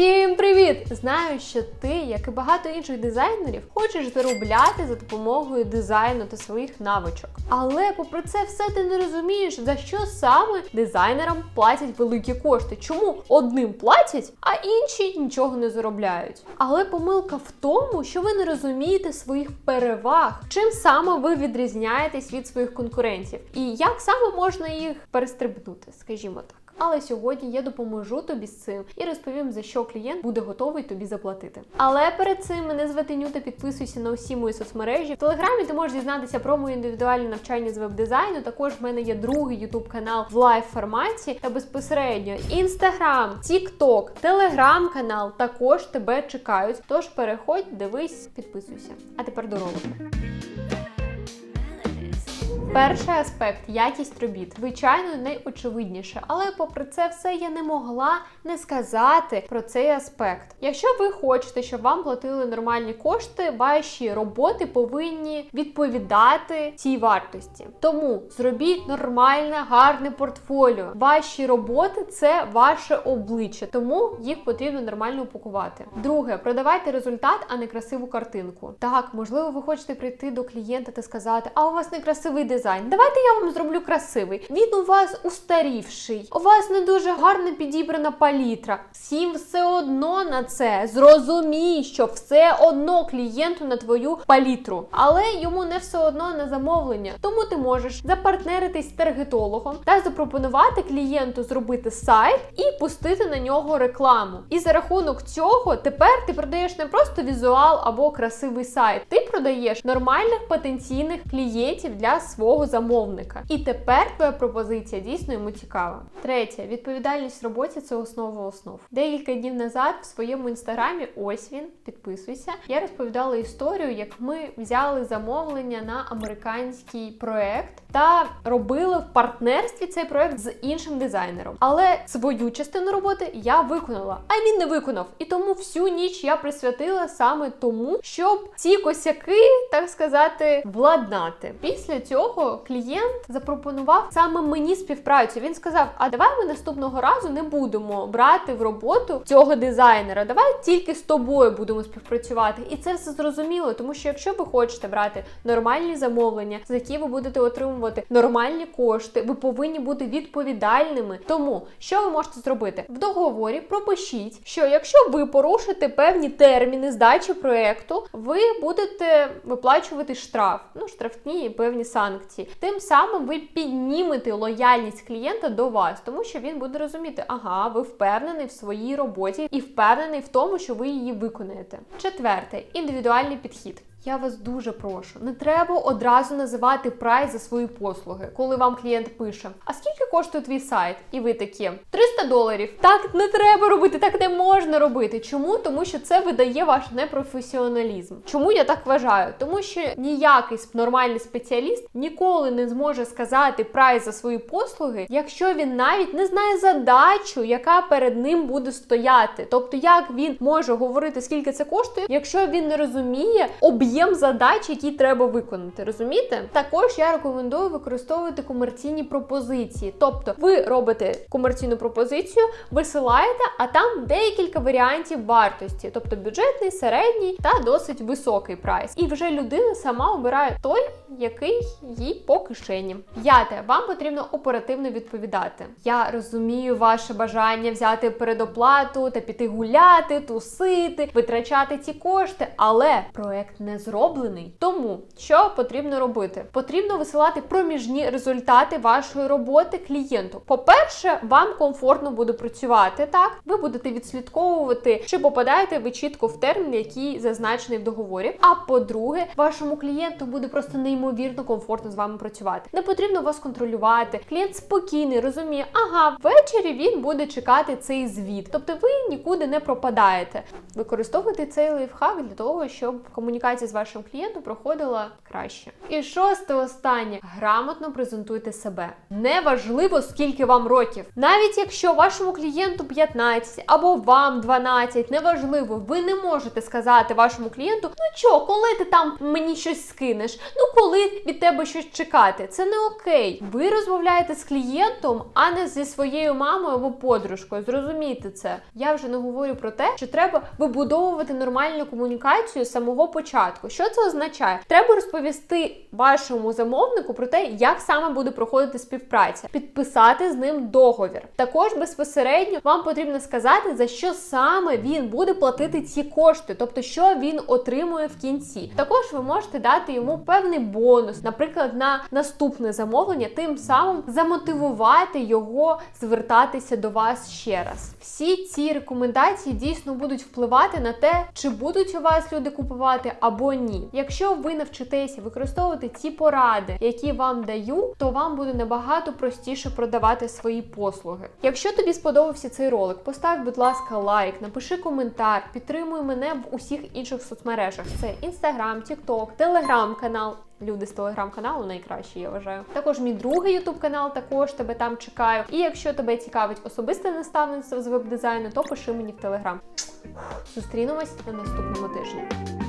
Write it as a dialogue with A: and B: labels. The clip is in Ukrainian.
A: Всім привіт! Знаю, що ти, як і багато інших дизайнерів, хочеш заробляти за допомогою дизайну та своїх навичок. Але попри це все ти не розумієш, за що саме дизайнерам платять великі кошти. Чому одним платять, а інші нічого не заробляють. Але помилка в тому, що ви не розумієте своїх переваг, чим саме ви відрізняєтесь від своїх конкурентів, і як саме можна їх перестрибнути, скажімо так. Але сьогодні я допоможу тобі з цим і розповім, за що клієнт буде готовий тобі заплатити. Але перед цим мене звати Нюта, підписуйся на усі мої соцмережі. В телеграмі ти можеш дізнатися про моє індивідуальне навчання з веб-дизайну. Також в мене є другий ютуб канал в лайв форматі та безпосередньо інстаграм, тікток, телеграм-канал також тебе чекають. Тож переходь, дивись, підписуйся. А тепер до ролику. Перший аспект якість робіт. Звичайно, найочевидніше, але попри це все я не могла не сказати про цей аспект. Якщо ви хочете, щоб вам платили нормальні кошти, ваші роботи повинні відповідати цій вартості. Тому зробіть нормальне, гарне портфоліо. Ваші роботи це ваше обличчя, тому їх потрібно нормально упакувати. Друге, продавайте результат, а не красиву картинку. Так, можливо, ви хочете прийти до клієнта та сказати, а у вас не красивий дизайн. Давайте я вам зроблю красивий. Він у вас устарівший, у вас не дуже гарно підібрана палітра. Всім все одно на це. Зрозумій, що все одно клієнту на твою палітру, але йому не все одно на замовлення. Тому ти можеш запартнеритись з таргетологом та запропонувати клієнту зробити сайт і пустити на нього рекламу. І за рахунок цього тепер ти продаєш не просто візуал або красивий сайт, ти продаєш нормальних потенційних клієнтів для свого замовника. І тепер твоя пропозиція дійсно йому цікава. Третє, відповідальність в роботі це основа основ. Декілька днів назад в своєму інстаграмі, ось він, підписуйся. Я розповідала історію, як ми взяли замовлення на американський проект та робили в партнерстві цей проект з іншим дизайнером. Але свою частину роботи я виконала, а він не виконав. І тому всю ніч я присвятила саме тому, щоб ці косяки, так сказати, владнати. Після цього клієнт запропонував саме мені співпрацю. Він сказав: А давай ми наступного разу не будемо брати в роботу цього дизайнера. Давай тільки з тобою будемо співпрацювати. І це все зрозуміло, тому що якщо ви хочете брати нормальні замовлення, за які ви будете отримувати нормальні кошти, ви повинні бути відповідальними. Тому що ви можете зробити в договорі? Пропишіть, що якщо ви порушите певні терміни здачі проекту, ви будете виплачувати штраф, ну штрафні і певні санкції. Тим самим ви піднімете лояльність клієнта до вас, тому що він буде розуміти, ага, ви впевнений в своїй роботі і впевнений в тому, що ви її виконаєте. Четверте індивідуальний підхід. Я вас дуже прошу, не треба одразу називати прайс за свої послуги, коли вам клієнт пише: А скільки коштує твій сайт? І ви такі 300 доларів. Так не треба робити, так не можна робити. Чому? Тому що це видає ваш непрофесіоналізм. Чому я так вважаю? Тому що ніякий нормальний спеціаліст ніколи не зможе сказати прайс за свої послуги, якщо він навіть не знає задачу, яка перед ним буде стояти. Тобто, як він може говорити, скільки це коштує, якщо він не розуміє об'єм об'єм задач, які треба виконати. Розумієте? Також я рекомендую використовувати комерційні пропозиції. Тобто, ви робите комерційну пропозицію, висилаєте, а там декілька варіантів вартості, тобто бюджетний, середній та досить високий прайс. І вже людина сама обирає той, який їй по кишені. П'яте, вам потрібно оперативно відповідати. Я розумію ваше бажання взяти передоплату та піти гуляти, тусити, витрачати ці кошти, але проект не зроблений. Тому що потрібно робити? Потрібно висилати проміжні результати вашої роботи клієнту. По-перше, вам комфортно буде працювати так. Ви будете відслідковувати, чи попадаєте ви чітко в термін, який зазначений в договорі. А по-друге, вашому клієнту буде просто неймовірно комфортно з вами працювати. Не потрібно вас контролювати. Клієнт спокійний, розуміє, ага, ввечері він буде чекати цей звіт. Тобто ви нікуди не пропадаєте. Використовуйте цей лайфхак для того, щоб комунікація з вашим клієнтом проходила краще. І шосте останнє грамотно презентуйте себе. Неважливо, скільки вам років. Навіть якщо вашому клієнту 15 або вам 12, неважливо, ви не можете сказати вашому клієнту, ну чо, коли ти там мені щось скинеш? Ну коли від тебе щось чекати? Це не окей. Ви розмовляєте з клієнтом, а не зі своєю мамою або подружкою. Зрозумійте це. Я вже не говорю про те, що треба вибудовувати нормальну комунікацію з самого початку. Що це означає? Треба розповісти вашому замовнику про те, як саме буде проходити співпраця, підписати з ним договір. Також безпосередньо вам потрібно сказати, за що саме він буде платити ці кошти, тобто що він отримує в кінці. Також ви можете дати йому певний бонус, наприклад, на наступне замовлення, тим самим замотивувати його звертатися до вас ще раз. Всі ці рекомендації дійсно будуть впливати на те, чи будуть у вас люди купувати або ні. Якщо ви навчитеся використовувати ті поради, які вам даю, то вам буде набагато простіше продавати свої послуги. Якщо тобі сподобався цей ролик, постав, будь ласка, лайк, напиши коментар, підтримуй мене в усіх інших соцмережах: це Інстаграм, Тікток, Телеграм канал. Люди з телеграм-каналу найкращі, я вважаю. Також мій другий ютуб канал також тебе там чекаю. І якщо тебе цікавить особисте наставництво з веб-дизайну, то пиши мені в телеграм. Зустрінемось на наступному тижні.